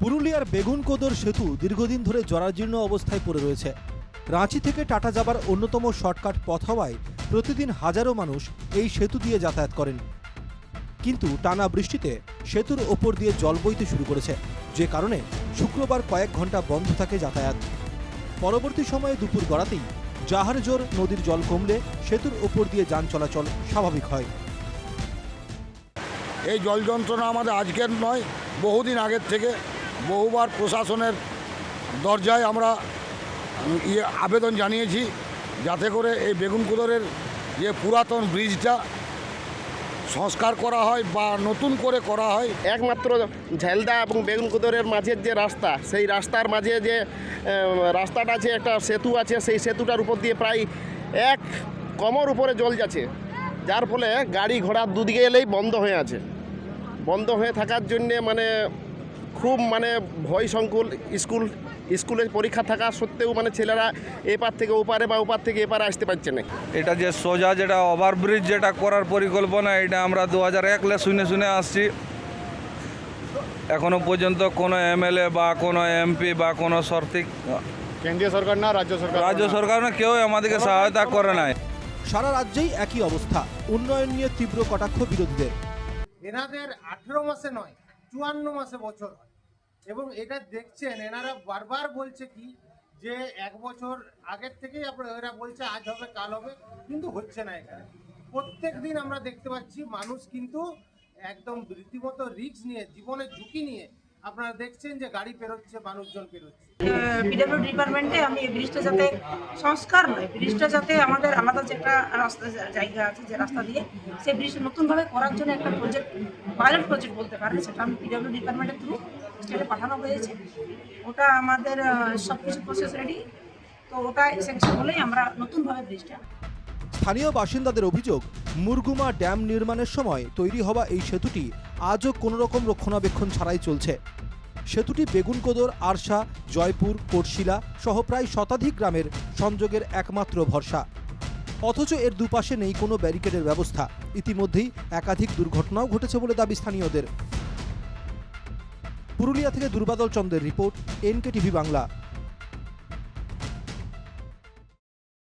পুরুলিয়ার বেগুনকোদর সেতু দীর্ঘদিন ধরে জরাজীর্ণ অবস্থায় পড়ে রয়েছে। রাঁচি থেকে টাটা যাবার অন্যতম শর্টকাট পথ হওয়ায় প্রতিদিন হাজারো মানুষ এই সেতু দিয়ে যাতায়াত করেন। কিন্তু টানা বৃষ্টিতে সেতুর ওপর দিয়ে জল বইতে শুরু করেছে, যে কারণে শুক্রবার কয়েক ঘণ্টা বন্ধ থাকে যাতায়াত। পরবর্তী সময়ে দুপুর গড়াতেই জাহারজোর নদীর জল কমলে সেতুর ওপর দিয়ে যান চলাচল স্বাভাবিক হয়। এই জল যন্ত্রণা আমাদের আজকের নয়, বহুদিন আগের থেকে বহুবার প্রশাসনের দরজায় আমরা ইয়ে আবেদন জানিয়েছি যাতে করে এই বেগুনকুদরের যে পুরাতন ব্রিজটা সংস্কার করা হয় বা নতুন করে করা হয়। একমাত্র ঝালদা এবং বেগুন বেগুনকুদরের মাঝের যে রাস্তা, সেই রাস্তার মাঝে যে রাস্তাটা আছে, একটা সেতু আছে, সেই সেতুটার উপর দিয়ে প্রায় এক কমর উপরে জল যাচ্ছে। যার ফলে গাড়ি ঘোড়া দুদিকে এলেই বন্ধ হয়ে আছে। বন্ধ হয়ে থাকার জন্যে মানে খুব মানে ভয় সংকুল স্কুল স্কুলে পরীক্ষা থাকা সত্ত্বেও মানে ছেলেরা এপার থেকে ওপারে বা ওপার থেকে এপারে আসতে পারছে না। এটা যে সোজা যেটা ওভারব্রিজ যেটা করার পরিকল্পনা এটা আমরা দু হাজার একলে শুনে শুনে আসছি। এখনও পর্যন্ত কোনো এমএলএ বা কোনো এমপি বা কোনো সর্তিক কেন্দ্রীয় সরকার না রাজ্য সরকার রাজ্য সরকার না কেউ আমাদেরকে সহায়তা করে নাই। সারা রাজ্যেই একই অবস্থা উন্নয়ন নিয়ে তীব্র কটাক্ষ বিরোধীদের এনাদের আঠেরো মাসে নয় চুয়ান্ন মাসে বছর হয়। এবং এটা দেখছেন, এনারা বারবার বলছে কি, যে এক বছর আগের থেকেই আপনার, এরা বলছে আজ হবে, কাল হবে, কিন্তু হচ্ছে না এখানে। প্রত্যেক দিন আমরা দেখতে পাচ্ছি, মানুষ কিন্তু একদম রীতিমতো রিক্স নিয়ে, জীবনের ঝুঁকি নিয়ে আপনারা দেখছেন যে গাড়ি পেরোচ্ছে, মানুষজন পেরোচ্ছে। পিডব্লিউ ডিপার্টমেন্টে আমি এই ব্রিজটা যাতে সংস্কার নয়, ব্রিজটা যাতে আমাদের আলাদা যে একটা রাস্তা জায়গা আছে যে রাস্তা দিয়ে সেই ব্রিজটা নতুনভাবে করার জন্য একটা প্রজেক্ট পাইলট প্রজেক্ট বলতে পারেন সেটা আমি পিডব্লিউ ডিপার্টমেন্টের থ্রু স্টেটে পাঠানো হয়েছে। ওটা আমাদের সব কিছু প্রসেস রেডি তো ওটা এসেনশন হলেই আমরা নতুনভাবে ব্রিজটা স্থানীয় বাসিন্দাদের অভিযোগ, মুরগুমা ড্যাম নির্মাণের সময় তৈরি হওয়া এই সেতুটি আজও কোনো রকম রক্ষণাবেক্ষণ ছাড়াই চলছে। সেতুটি বেগুনকোদর, আরশা, জয়পুর কোটশিলা সহ প্রায় শতাধিক গ্রামের সংযোগের একমাত্র ভরসা। অথচ এর দুপাশে নেই কোনো ব্যারিকেডের ব্যবস্থা। ইতিমধ্যেই একাধিক দুর্ঘটনাও ঘটেছে বলে দাবি স্থানীয়দের। পুরুলিয়া থেকে দুর্বাদল চন্দ্রের রিপোর্ট এনকে টিভি বাংলা।